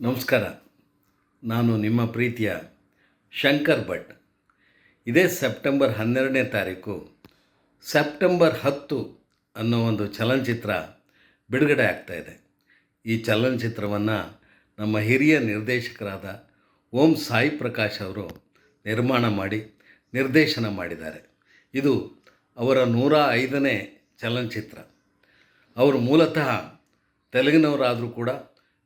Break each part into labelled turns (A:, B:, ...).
A: ನಮಸ್ಕಾರ. ನಾನು ನಿಮ್ಮ ಪ್ರೀತಿಯ ಶಂಕರ್ ಭಟ್. ಇದೇ ಸೆಪ್ಟೆಂಬರ್ ಹನ್ನೆರಡನೇ ತಾರೀಕು. ಸೆಪ್ಟೆಂಬರ್ ಹತ್ತು ಅನ್ನೋ ಒಂದು ಚಲನಚಿತ್ರ ಬಿಡುಗಡೆ ಆಗ್ತಾಯಿದೆ ಈ ಚಲನಚಿತ್ರವನ್ನು ನಮ್ಮ ಹಿರಿಯ ನಿರ್ದೇಶಕರಾದ ಓಂ ಸಾಯಿ ಪ್ರಕಾಶ್ ಅವರು ನಿರ್ಮಾಣ ಮಾಡಿ, ನಿರ್ದೇಶನ ಮಾಡಿದ್ದಾರೆ. ಇದು ಅವರ ನೂರ ಐದನೇ ಚಲನಚಿತ್ರ. ಅವರು ಮೂಲತಃ ತೆಲುಗಿನವರಾದರೂ ಕೂಡ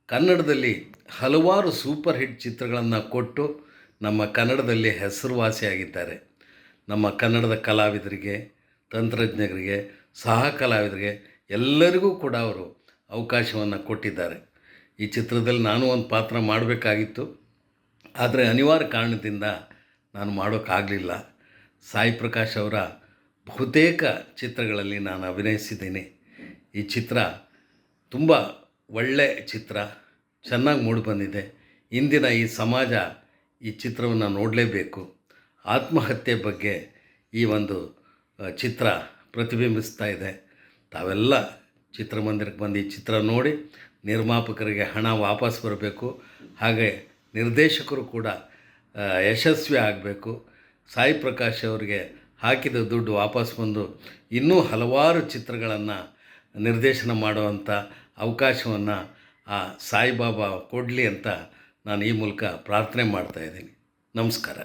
A: ಕನ್ನಡದಲ್ಲಿ ಹಲವಾರು ಸೂಪರ್ ಹಿಟ್ ಚಿತ್ರಗಳನ್ನು ಕೊಟ್ಟು ನಮ್ಮ ಕನ್ನಡದಲ್ಲಿ ಹೆಸರುವಾಸಿಯಾಗಿದ್ದಾರೆ ನಮ್ಮ ಕನ್ನಡದ ಕಲಾವಿದರಿಗೆ, ತಂತ್ರಜ್ಞರಿಗೆ ಸಹ ಕಲಾವಿದರಿಗೆ ಎಲ್ಲರಿಗೂ ಕೂಡ ಅವರು ಅವಕಾಶವನ್ನು ಕೊಟ್ಟಿದ್ದಾರೆ. ಈ ಚಿತ್ರದಲ್ಲಿ ನಾನು ಒಂದು ಪಾತ್ರ ಮಾಡಬೇಕಾಗಿತ್ತು. ಆದರೆ ಅನಿವಾರ್ಯ ಕಾರಣದಿಂದ ನಾನು ಮಾಡೋಕ್ಕಾಗಲಿಲ್ಲ ಸಾಯಿ ಪ್ರಕಾಶ್ ಅವರ ಬಹುತೇಕ ಚಿತ್ರಗಳಲ್ಲಿ ನಾನು ಅಭಿನಯಿಸಿದ್ದೀನಿ. ಈ ಚಿತ್ರ ತುಂಬ ಒಳ್ಳೆ ಚಿತ್ರ, ಚೆನ್ನಾಗಿ ಮೂಡಿಬಂದಿದೆ ಇಂದಿನ ಈ ಸಮಾಜ ಈ ಚಿತ್ರವನ್ನು ನೋಡಲೇಬೇಕು. ಆತ್ಮಹತ್ಯೆ ಬಗ್ಗೆ ಈ ಒಂದು ಚಿತ್ರ ಪ್ರತಿಬಿಂಬಿಸ್ತಾ ಇದೆ. ತಾವೆಲ್ಲ ಚಿತ್ರಮಂದಿರಕ್ಕೆ ಬಂದು ಈ ಚಿತ್ರ ನೋಡಿ ನಿರ್ಮಾಪಕರಿಗೆ ಹಣ ವಾಪಸ್ ಬರಬೇಕು. ಹಾಗೆ ನಿರ್ದೇಶಕರು ಕೂಡ ಯಶಸ್ವಿ ಆಗಬೇಕು. ಸಾಯಿ ಪ್ರಕಾಶ್ ಅವರಿಗೆ ಹಾಕಿದ ದುಡ್ಡು ವಾಪಸ್ ಬಂದು ಇನ್ನೂ ಹಲವಾರು ಚಿತ್ರಗಳನ್ನು ನಿರ್ದೇಶನ ಮಾಡುವಂಥ ಅವಕಾಶವನ್ನು ಆ ಸಾಯಿಬಾಬಾ ಕೊಡಲಿ ಅಂತ ನಾನು ಈ ಮೂಲಕ ಪ್ರಾರ್ಥನೆ ಮಾಡ್ತಾಯಿದ್ದೀನಿ ನಮಸ್ಕಾರ.